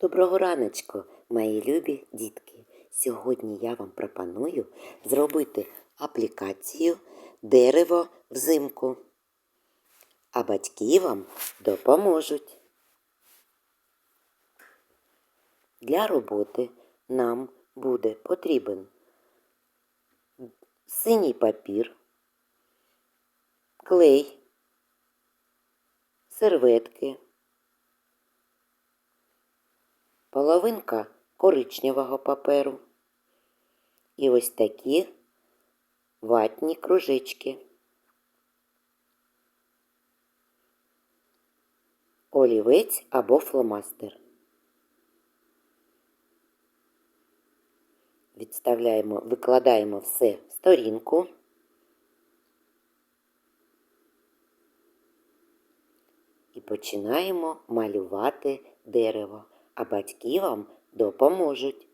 Доброго раночку, мої любі дітки. Сьогодні я вам пропоную зробити аплікацію дерево взимку. А батьки вам допоможуть. Для роботи нам буде потрібен синій папір, клей, серветки. Половинка коричневого паперу і ось такі ватні кружечки. Олівець або фломастер. Відставляємо, викладаємо все в сторінку. І починаємо малювати дерево а батьки вам допоможуть.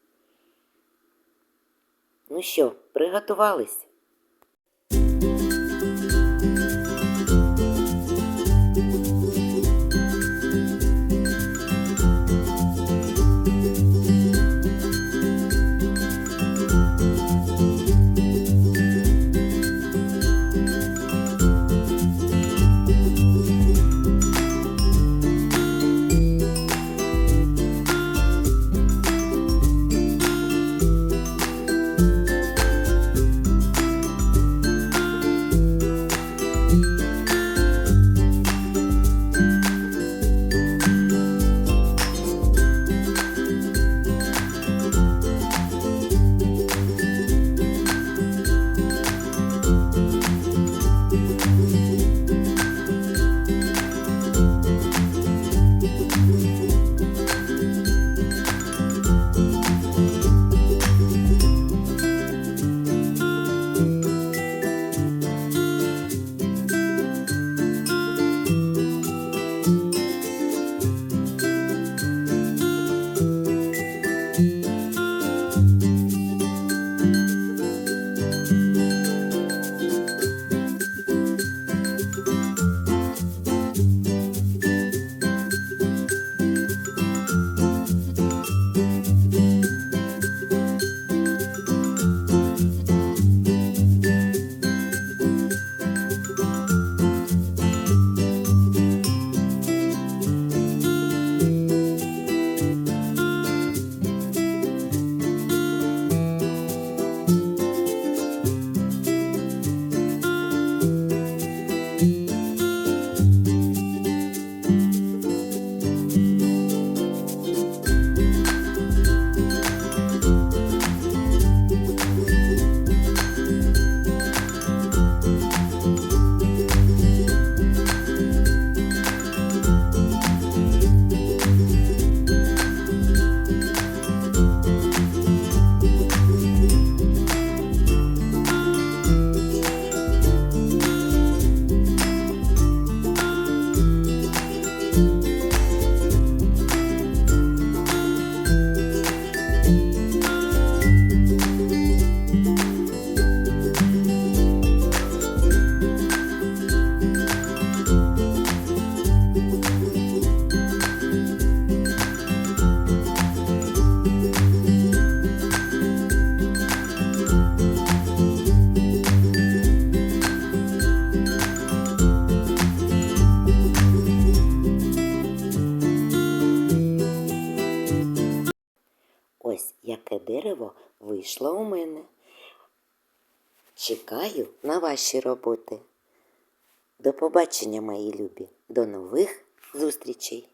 Ну що, приготувались? Яке дерево вийшло у мене. Чекаю на ваші роботи. До побачення, мої любі. До нових зустрічей!